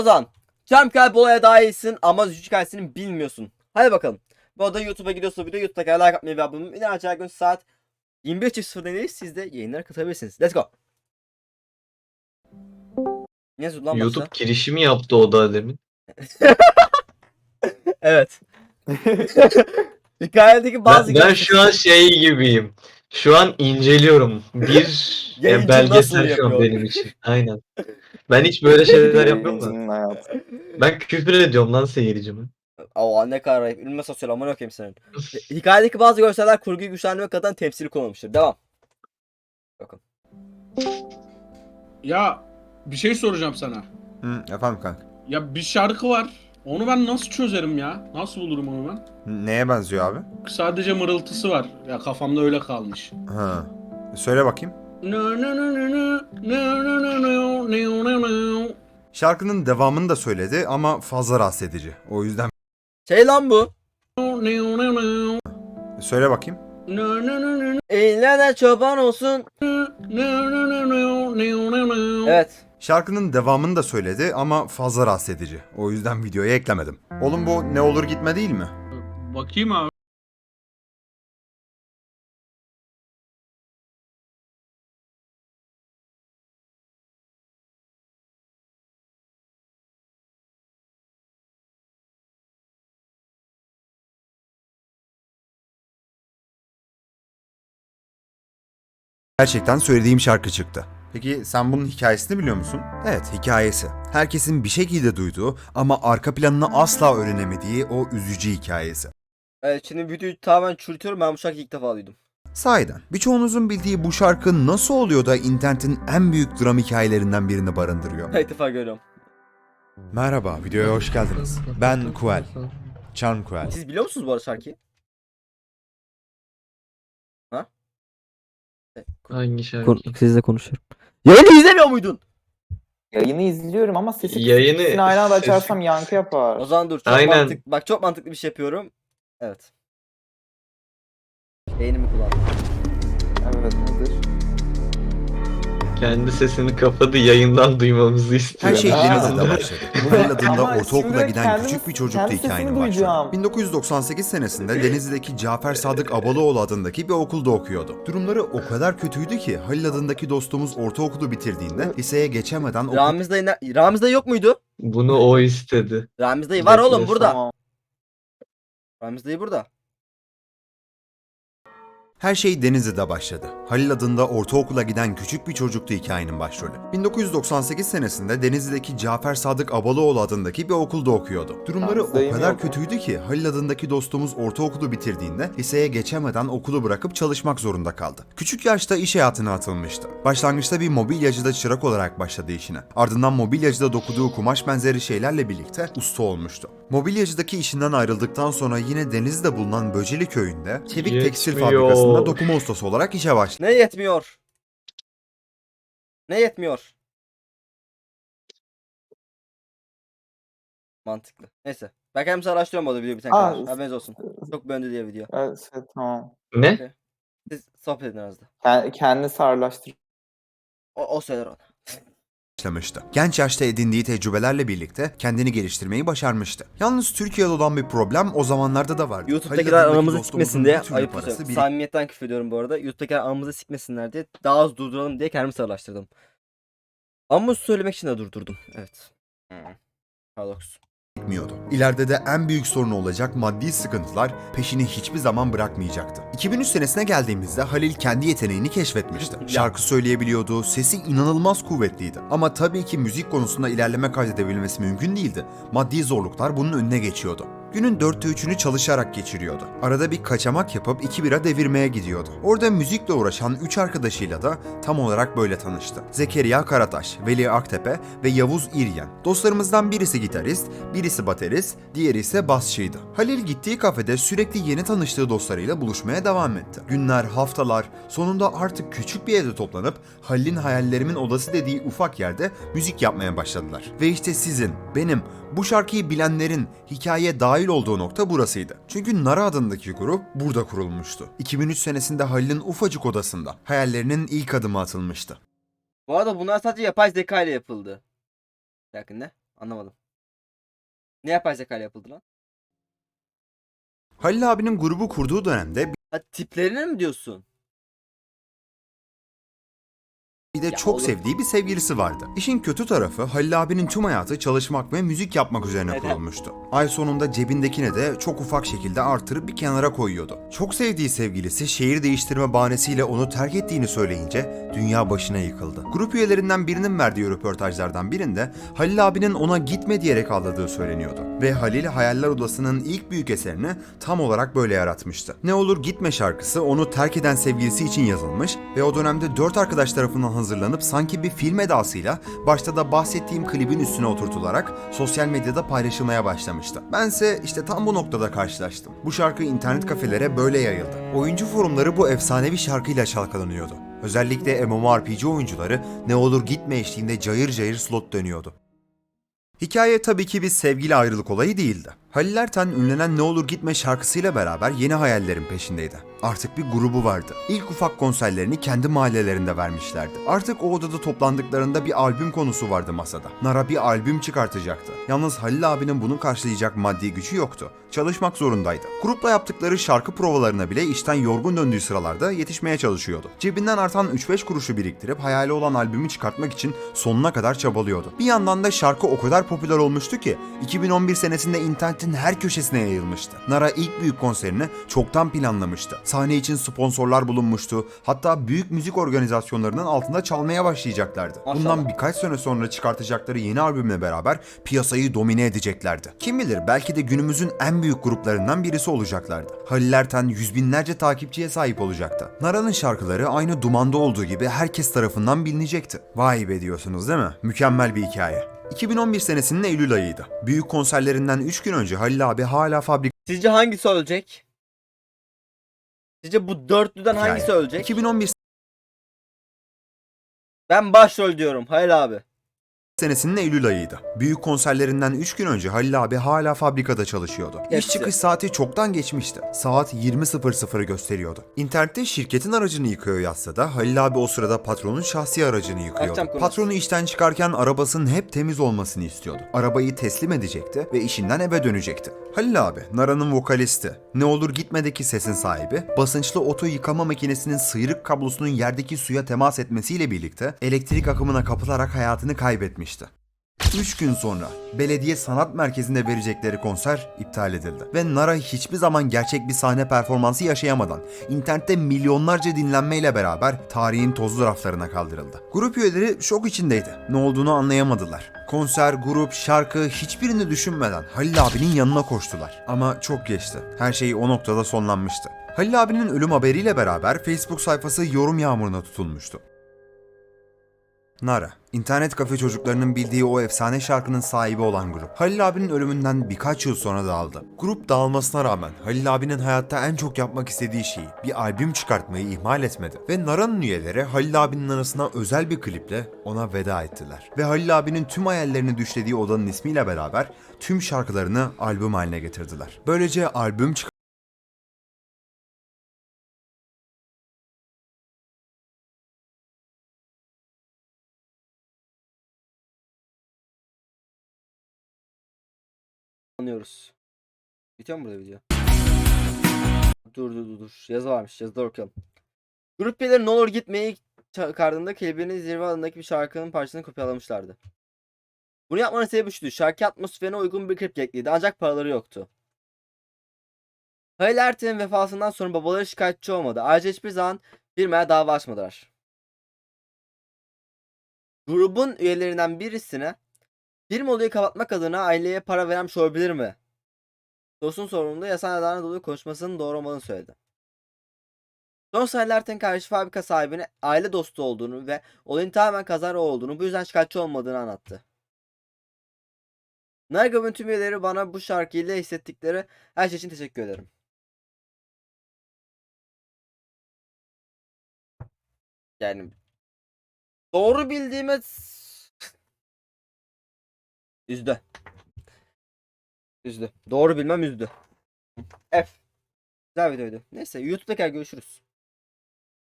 O zaman Jumpcal bu olaya daha iyisin ama Zücü hikayesini bilmiyorsun. Hadi bakalım. Bu arada YouTube'a gidiyorsa video YouTube'da like atmayı ve abone olmayı. Yine açar gün saat 21.00'da siz de yayınlara katılabilirsiniz. Let's go. Ne yazıyordu lan YouTube başta? girişimi yaptı o da demin. Evet. Hikayedeki bazı Ben, ben şu an şey gibiyim. Şu an inceliyorum. Bir Yayıncı e, belgesel şu an yapıyor? benim için. Aynen. Ben hiç böyle şeyler yapmıyorum da. Yayıncının hayatı. Ben küfür ediyorum lan seyircime. Aa ne kadar ayıp. Ünlü sosyal amına koyayım senin. Hikayedeki bazı görseller kurguyu güçlendirmek adına temsili kullanılmıştır. Devam. Bakın. Ya bir şey soracağım sana. Hı, efendim kanka. Ya bir şarkı var. Onu ben nasıl çözerim ya? Nasıl bulurum onu ben? Neye benziyor abi? Sadece mırıltısı var. Ya kafamda öyle kalmış. Ha. Söyle bakayım. Şarkının devamını da söyledi ama fazla rahatsız edici. O yüzden... Şey lan bu. Söyle bakayım. Eline de çoban olsun. Evet. Şarkının devamını da söyledi ama fazla rahatsız edici. O yüzden videoya eklemedim. Oğlum bu ne olur gitme değil mi? Bakayım abi. Gerçekten söylediğim şarkı çıktı. Peki sen bunun hikayesini biliyor musun? Evet, hikayesi. Herkesin bir şekilde duyduğu ama arka planını asla öğrenemediği o üzücü hikayesi. Evet şimdi videoyu tamamen çürütüyorum. Ben bu şarkıyı ilk defa duydum. Sahiden, birçoğunuzun bildiği bu şarkı nasıl oluyor da internetin en büyük dram hikayelerinden birini barındırıyor? İlk defa görüyorum. Merhaba, videoya hoş geldiniz. Ben Kuel. Charm Kuel. Siz biliyor musunuz bu arada şarkıyı? Ha? Hangi şarkı? sizle konuşuyorum. Yayını izlemiyor muydun? Yayını izliyorum ama sesi Yayını- sesini aynı anda açarsam yankı yapar. O zaman dur. Çok Aynen. mantık. Bak çok mantıklı bir şey yapıyorum. Evet. Beynimi kullandım. Evet nedir? Kendi sesini kapadı yayından duymamızı istiyor. Her şey Aa. Denizli'de başladı. Kuel adında Ama ortaokula şimdi giden kendi- küçük bir kendi sesini hikayenin başladı. duyacağım. 1998 senesinde Denizli'deki Cafer Sadık Abalıoğlu adındaki bir okulda okuyordu. Durumları o kadar kötüydü ki Halil adındaki dostumuz ortaokulu bitirdiğinde liseye geçemeden okul Ramiz dayı, ne- Ramiz dayı yok muydu? Bunu o istedi. Ramiz dayı var oğlum burada. Tamam. Ramiz dayı burada. Her şey Denizli'de başladı. Halil adında ortaokula giden küçük bir çocuktu hikayenin başrolü. 1998 senesinde Denizli'deki Cafer Sadık Abalıoğlu adındaki bir okulda okuyordu. Durumları o kadar kötüydü ki Halil adındaki dostumuz ortaokulu bitirdiğinde liseye geçemeden okulu bırakıp çalışmak zorunda kaldı. Küçük yaşta iş hayatına atılmıştı. Başlangıçta bir mobilyacıda çırak olarak başladı işine. Ardından mobilyacıda dokuduğu kumaş benzeri şeylerle birlikte usta olmuştu. Mobilyacıdaki işinden ayrıldıktan sonra yine Denizli'de bulunan Böceli köyünde çevik tekstil Yetmiyor. Fabrikasında dokuma ustası olarak işe başladı. Ne yetmiyor? Ne yetmiyor? Mantıklı. Neyse. Ben kendimizi araştırıyorum bu arada video biten Aa, kadar. Haberiniz olsun. Çok beğendi diye video. Evet, evet, tamam. Ne? Siz sohbet edin aranızda. Kendi, kendini sarılaştır. O, o söyler ona. Başlamıştı. Genç yaşta edindiği tecrübelerle birlikte kendini geliştirmeyi başarmıştı. Yalnız Türkiye'de olan bir problem o zamanlarda da vardı. YouTube'dakiler anamızı sikmesin diye bir ayıp parası birik- Samimiyetten küfür ediyorum bu arada. YouTube'dakiler anamızı sikmesinler diye daha az durduralım diye kendimi sağlaştırdım. Ama söylemek için de durdurdum. Evet. Hmm. Paradoks. Bitmiyordu. İleride de en büyük sorunu olacak maddi sıkıntılar peşini hiçbir zaman bırakmayacaktı. 2003 senesine geldiğimizde Halil kendi yeteneğini keşfetmişti. Şarkı söyleyebiliyordu, sesi inanılmaz kuvvetliydi. Ama tabii ki müzik konusunda ilerleme kaydedebilmesi mümkün değildi. Maddi zorluklar bunun önüne geçiyordu. Günün dörtte üçünü çalışarak geçiriyordu. Arada bir kaçamak yapıp iki bira devirmeye gidiyordu. Orada müzikle uğraşan üç arkadaşıyla da tam olarak böyle tanıştı. Zekeriya Karataş, Veli Aktepe ve Yavuz İryen. Dostlarımızdan birisi gitarist, birisi baterist, diğeri ise basçıydı. Halil gittiği kafede sürekli yeni tanıştığı dostlarıyla buluşmaya devam etti. Günler, haftalar, sonunda artık küçük bir evde toplanıp Halil'in hayallerimin odası dediği ufak yerde müzik yapmaya başladılar. Ve işte sizin, benim, bu şarkıyı bilenlerin hikayeye dahil olduğu nokta burasıydı. Çünkü Nara adındaki grup burada kurulmuştu. 2003 senesinde Halil'in ufacık odasında hayallerinin ilk adımı atılmıştı. Bu arada bunlar sadece yapay zeka ile yapıldı. Bir dakika ne? Anlamadım. Ne yapay zeka ile yapıldı lan? Halil abinin grubu kurduğu dönemde Ha tiplerini mi diyorsun? Bir de Ya çok oğlum. sevdiği bir sevgilisi vardı. İşin kötü tarafı Halil abinin tüm hayatı çalışmak ve müzik yapmak üzerine Neden? kurulmuştu. Ay sonunda cebindekine de çok ufak şekilde artırıp bir kenara koyuyordu. Çok sevdiği sevgilisi şehir değiştirme bahanesiyle onu terk ettiğini söyleyince dünya başına yıkıldı. Grup üyelerinden birinin verdiği röportajlardan birinde Halil abinin ona gitme diyerek ağladığı söyleniyordu. Ve Halil Hayaller Odası'nın ilk büyük eserini tam olarak böyle yaratmıştı. Ne olur gitme şarkısı onu terk eden sevgilisi için yazılmış ve o dönemde dört arkadaş tarafından hazırlanıp sanki bir film edasıyla başta da bahsettiğim klibin üstüne oturtularak sosyal medyada paylaşılmaya başlamıştı. Bense işte tam bu noktada karşılaştım. Bu şarkı internet kafelere böyle yayıldı. Oyuncu forumları bu efsanevi şarkıyla çalkalanıyordu. Özellikle MMORPG oyuncuları ne olur gitme eşliğinde cayır cayır slot dönüyordu. Hikaye tabii ki bir sevgili ayrılık olayı değildi. Halil Erten ünlenen Ne Olur Gitme şarkısıyla beraber yeni hayallerin peşindeydi. Artık bir grubu vardı. İlk ufak konserlerini kendi mahallelerinde vermişlerdi. Artık o odada toplandıklarında bir albüm konusu vardı masada. Nara bir albüm çıkartacaktı. Yalnız Halil abinin bunu karşılayacak maddi gücü yoktu. Çalışmak zorundaydı. Grupla yaptıkları şarkı provalarına bile işten yorgun döndüğü sıralarda yetişmeye çalışıyordu. Cebinden artan 3-5 kuruşu biriktirip hayali olan albümü çıkartmak için sonuna kadar çabalıyordu. Bir yandan da şarkı o kadar popüler olmuştu ki 2011 senesinde internetin her köşesine yayılmıştı. Nara ilk büyük konserini çoktan planlamıştı. Sahne için sponsorlar bulunmuştu. Hatta büyük müzik organizasyonlarının altında çalmaya başlayacaklardı. Maşallah. Bundan birkaç sene sonra çıkartacakları yeni albümle beraber piyasayı domine edeceklerdi. Kim bilir belki de günümüzün en büyük gruplarından birisi olacaklardı. Halil Erten yüz binlerce takipçiye sahip olacaktı. Nara'nın şarkıları aynı dumanda olduğu gibi herkes tarafından bilinecekti. Vay be diyorsunuz değil mi? Mükemmel bir hikaye. 2011 senesinin Eylül ayıydı. Büyük konserlerinden 3 gün önce Halil abi hala fabrikaya Sizce hangisi ölecek? Sizce bu dörtlüden hangisi ölecek? 2011 Ben başrol diyorum. Hayır abi. Senesinin Eylül ayıydı. Büyük konserlerinden 3 gün önce Halil abi hala fabrikada çalışıyordu. İş çıkış saati çoktan geçmişti. Saat 20.00'ı gösteriyordu. İnternette şirketin aracını yıkıyor yazsa da Halil abi o sırada patronun şahsi aracını yıkıyordu. Patronu işten çıkarken arabasının hep temiz olmasını istiyordu. Arabayı teslim edecekti ve işinden eve dönecekti. Halil abi, Nara'nın vokalisti, Ne Olur Gitme'deki sesin sahibi, basınçlı oto yıkama makinesinin sıyrık kablosunun yerdeki suya temas etmesiyle birlikte elektrik akımına kapılarak hayatını kaybetmişti. 3 gün sonra belediye sanat merkezinde verecekleri konser iptal edildi. Ve Nara hiçbir zaman gerçek bir sahne performansı yaşayamadan internette milyonlarca dinlenmeyle beraber tarihin tozlu raflarına kaldırıldı. Grup üyeleri şok içindeydi. Ne olduğunu anlayamadılar. Konser, grup, şarkı hiçbirini düşünmeden Halil abinin yanına koştular. Ama çok geçti. Her şey o noktada sonlanmıştı. Halil abinin ölüm haberiyle beraber Facebook sayfası yorum yağmuruna tutulmuştu. Nara, internet kafe çocuklarının bildiği o efsane şarkının sahibi olan grup. Halil abinin ölümünden birkaç yıl sonra dağıldı. Grup dağılmasına rağmen Halil abinin hayatta en çok yapmak istediği şeyi, bir albüm çıkartmayı ihmal etmedi. Ve Nara'nın üyeleri Halil abinin anısına özel bir kliple ona veda ettiler. Ve Halil abinin tüm hayallerini düşlediği odanın ismiyle beraber tüm şarkılarını albüm haline getirdiler. Böylece albüm çık- Anlıyoruz. Bitiyor mu burada video? Dur dur dur dur. Yazı varmış. Yazıda okuyalım. Grup üyeleri ne olur gitmeyi çıkardığında kelibinin zirve alanındaki bir şarkının parçasını kopyalamışlardı. Bunu yapmanın sebebi şuydu. Şarkı atmosferine uygun bir klip gerekliydi ancak paraları yoktu. Halil Erten'in vefasından sonra babaları şikayetçi olmadı. Ayrıca hiçbir zaman firmaya dava açmadılar. Grubun üyelerinden birisine Firma olayı kapatmak adına aileye para vermiş olabilir mi? Dostun sorumluluğunda yasal nedenle dolayı konuşmasının doğru olmadığını söyledi. Son sayılarten karşı fabrika sahibine aile dostu olduğunu ve olayın tamamen kazara olduğunu bu yüzden şikayetçi olmadığını anlattı. Nargab'ın tüm üyeleri bana bu şarkıyla hissettikleri her şey için teşekkür ederim. Yani doğru bildiğime Üzdü. Üzdü. Doğru bilmem üzdü. F. Güzel videoydu. Neyse YouTube'da görüşürüz.